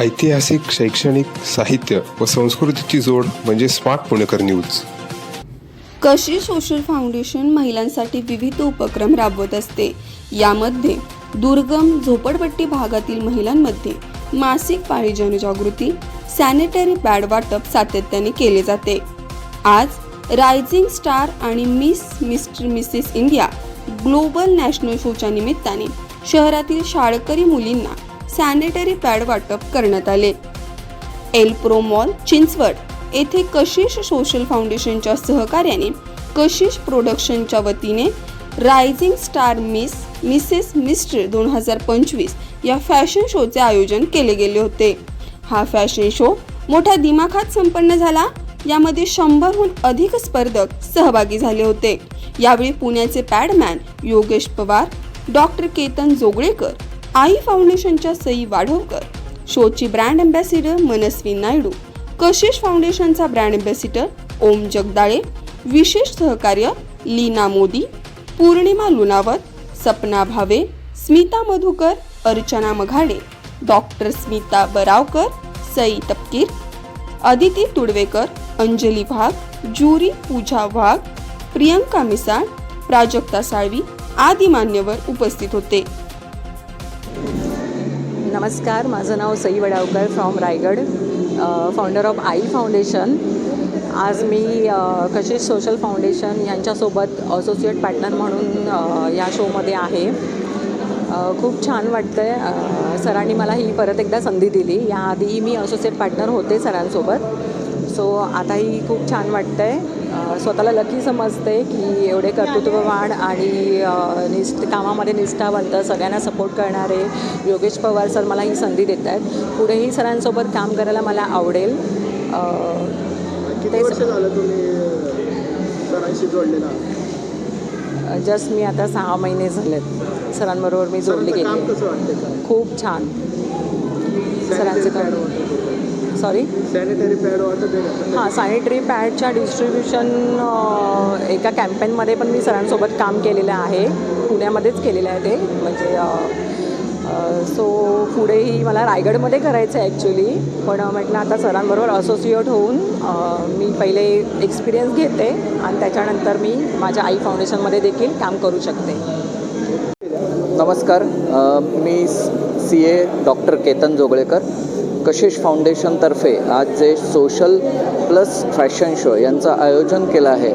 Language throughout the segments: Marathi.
ऐतिहासिक शैक्षणिक साहित्य व संस्कृतीची जोड म्हणजे स्मार्ट पुणेकर न्यूज. कशी सोशल फाउंडेशन महिलांसाठी विविध उपक्रम राबवत असते? यामध्ये दुर्गम झोपडपट्टी भागातील महिलांमध्ये मासिक पाळी जनजागृती सॅनिटरी पॅड वाटप सातत्याने केले जाते. आज रायझिंग स्टार आणि miss mister missus India global national शोच्या निमित्ताने शहरातील शाळकरी मुलींना सॅनिटरी पॅड वाटप करण्यात आले. एल प्रो मॉल चिंचवड येथे कशिश सोशल फाउंडेशनच्या सहकार्याने कशिश प्रोडक्शनच्या वतीने rising star miss missus mister दोन हजार पंचवीस या फॅशन शोचे आयोजन केले गेले होते. हा फॅशन शो मोठ्या दिमाखात संपन्न झाला. यामध्ये शंभरहून अधिक स्पर्धक सहभागी झाले होते. यावेळी पुण्याचे पॅडमॅन योगेश पवार डॉक्टर केतन जोगळेकर आई फाउंडेशनच्या सई वाढवकर. शोची ब्रँड अँबॅसिडर मनस्वी नायडू. कशिश फाउंडेशनचा ब्रँड अँबॅसिडर ओम जगदाळे. विशेष सहकार्य लीना मोदी. पूर्णिमा लुनावत सपना भावे. स्मिता मधुकर अर्चना मघाडे. डॉक्टर स्मिता बरावकर सई तपकीर. अदिती तुडवेकर अंजली वाघ जुरी पूजा वाघ प्रियंका मिसाळ प्राजक्ता साळवी आदी मान्यवर उपस्थित होते. नमस्कार माझं नाव Sai Wadavkar from Raigad founder of Aai foundation आज मी कशिश सोशल फाउंडेशन यांच्यासोबत असोसिएट पार्टनर म्हणून या शोमध्ये आहे. खूप छान वाटतं आहे सरांनी मला ही परत एकदा संधी दिली. याआधीही मी असोसिएट पार्टनर होते सरांसोबत. सो आताही खूप छान वाटतं आहे स्वतःला लकी समजते की एवढे कर्तृत्ववान आणि निष्ठ कामामध्ये निष्ठावंत सगळ्यांना सपोर्ट करणारे योगेश पवार सर मला ही संधी देत आहेत पुढेही सरांसोबत काम करायला मला आवडेल. सरांशी जोडलेला? जस्ट मी आता सहा महिने झालेत. सरांबरोबर मी जोडली गेली. खूप छान. सरांचं पॅड काम. सॉरी सॅनिटरी पॅड हां सॅनिटरी पॅडच्या डिस्ट्रीब्युशन एका कॅम्पेनमध्ये पण मी सरांसोबत काम केलेलं आहे. पुण्यामध्येच केलेलं आहे ते. म्हणजे सो पुढेही मला रायगडमध्ये करायचं आहे ॲक्च्युली पण म्हटलं आता सरांबरोबर असोसिएट होऊन मी पहिले एक्सपिरियन्स घेते आणि त्याच्यानंतर मी माझ्या आई फाउंडेशनमध्ये देखील काम करू शकते. नमस्कार मी C A doctor Ketan Joglekar Kashish फाउंडेशनतर्फे आज जे सोशल प्लस फॅशन शो यांचं आयोजन केलं आहे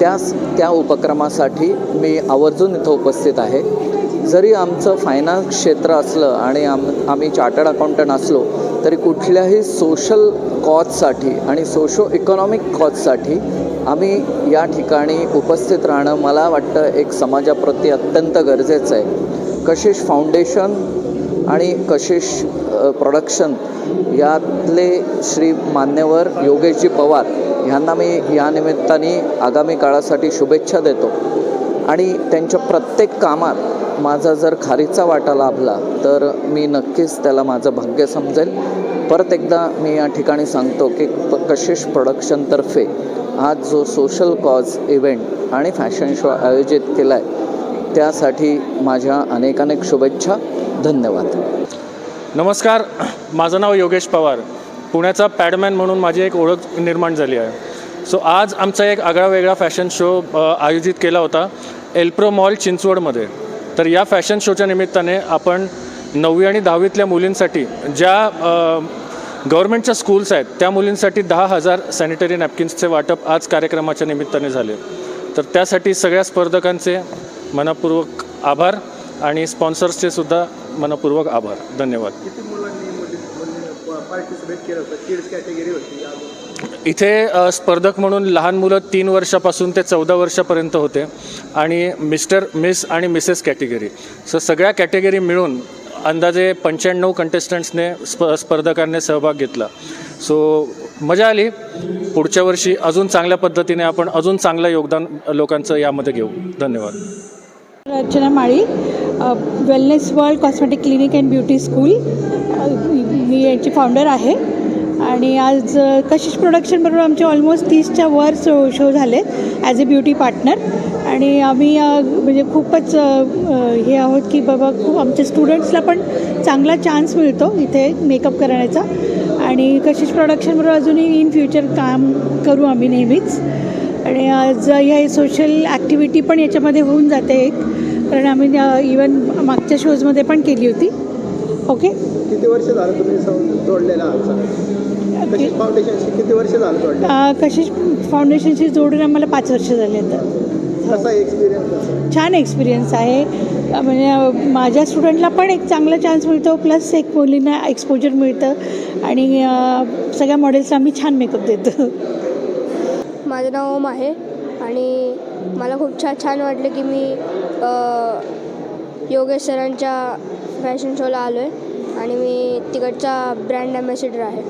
त्यास त्या उपक्रमासाठी मी आवर्जून इथं उपस्थित आहे. जरी आमचं फायनान्स क्षेत्र असलं आणि आम आम्ही चार्टर्ड अकाउंटंट असलो तरी कुठल्याही सोशल कॉजसाठी आणि सोशो इकॉनॉमिक कॉजसाठी आम्ही या ठिकाणी उपस्थित राहणं मला वाटतं एक समाजाप्रती अत्यंत गरजेचं आहे. कशिश फाउंडेशन आणि कशिश प्रोडक्शन यातले श्री मान्यवर योगेशजी पवार ह्यांना मी या निमित्ताने आगामी काळासाठी शुभेच्छा देतो. आणि त्यांच्या प्रत्येक कामात माझा जर खारीचा वाटा लाभला तर मी नक्कीच त्याला माझं भाग्य समजेल. परत एकदा मी या ठिकाणी सांगतो की प कशिश प्रोडक्शनतर्फे आज जो सोशल कॉज इव्हेंट आणि फॅशन शो आयोजित केला आहे त्यासाठी माझ्या अनेकानेक शुभेच्छा. धन्यवाद. नमस्कार. माझं नाव योगेश पवार. पुण्याचा पॅडमॅन म्हणून माझी एक ओळख निर्माण झाली आहे. सो आज आमचा एक आगळा वेगळा फॅशन शो आयोजित केला होता एल्प्रो मॉल चिंचवडमध्ये. तर या फॅशन शोच्या निमित्ताने आपण नववी आणि दहावीतल्या मुलींसाठी ज्या गव्हर्मेंटच्या स्कूल्स आहेत त्या मुलींसाठी दहा हजार सॅनिटरी नॅपकिन्सचे वाटप आज कार्यक्रमाच्या निमित्ताने झाले. तर त्यासाठी सगळ्या स्पर्धकांचे मनपूर्वक आभार आणि स्पॉन्सर्सचे सुद्धा मनपूर्वक आभार. धन्यवाद. किती मुलांनी मुली पार्टिसिपेट केलं होतं? किड्स कॅटेगरी होती अजून इथे अ, स्पर्धक म्हणून लहान मुलं तीन वर्षापासून ते चौदा वर्षापर्यंत होते आणि मिस्टर मिस आणि मिसेस कॅटेगरी. सो सगळ्या कॅटेगरी मिळून अंदाजे पंच्याण्णव कंटेस्टंट्सने स्प स्पर्धकांनी सहभाग घेतला. सो मजा आली. पुढच्या वर्षी अजून चांगल्या पद्धतीने आपण अजून चांगलं योगदान लोकांचं यामध्ये घेऊ. धन्यवाद. Archana Mali wellness world cosmetic clinic and beauty school मी याची फाउंडर आहे. आणि आज कशिश प्रोडक्शनबरोबर आमचे ऑलमोस्ट तीसच्या वर शो शो झाले ॲज अ ब्युटी पार्टनर आणि आम्ही म्हणजे खूपच हे आहोत की बाबा खूप आमच्या स्टुडंट्सला पण चांगला चान्स मिळतो इथे मेकअप करण्याचा. आणि कशिश प्रोडक्शनबरोबर अजूनही इन फ्युचर काम करू आम्ही नेहमीच. आणि आज ह्या सोशल ॲक्टिव्हिटी पण याच्यामध्ये होऊन जाते एक. कारण आम्ही इवन मागच्या शोजमध्ये पण केली होती. ओके किती वर्ष झालं तुम्ही जोडलेला कशिश फाउंडेशनशी किती वर्ष झालं जोडले अ, कशिश फाउंडेशनशी जोडून आम्हाला पाच वर्ष झाले आता. कसा एक्सपिरियन्स छान एक्सपिरियन्स आहे. म्हणजे माझ्या स्टुडंटला पण एक चांगला चान्स मिळतो प्लस एक मुलींना एक्सपोजर मिळतं. आणि सगळ्या मॉडेल्सला आम्ही छान मेकअप देतो. माझं नाव ओम आहे. आणि मला खूप छान छान वाटलं की मी योगेश सरांच्या फॅशन शोला आलो आहे आणि मी तिकडचा ब्रँड ॲम्बॅसिडर आहे.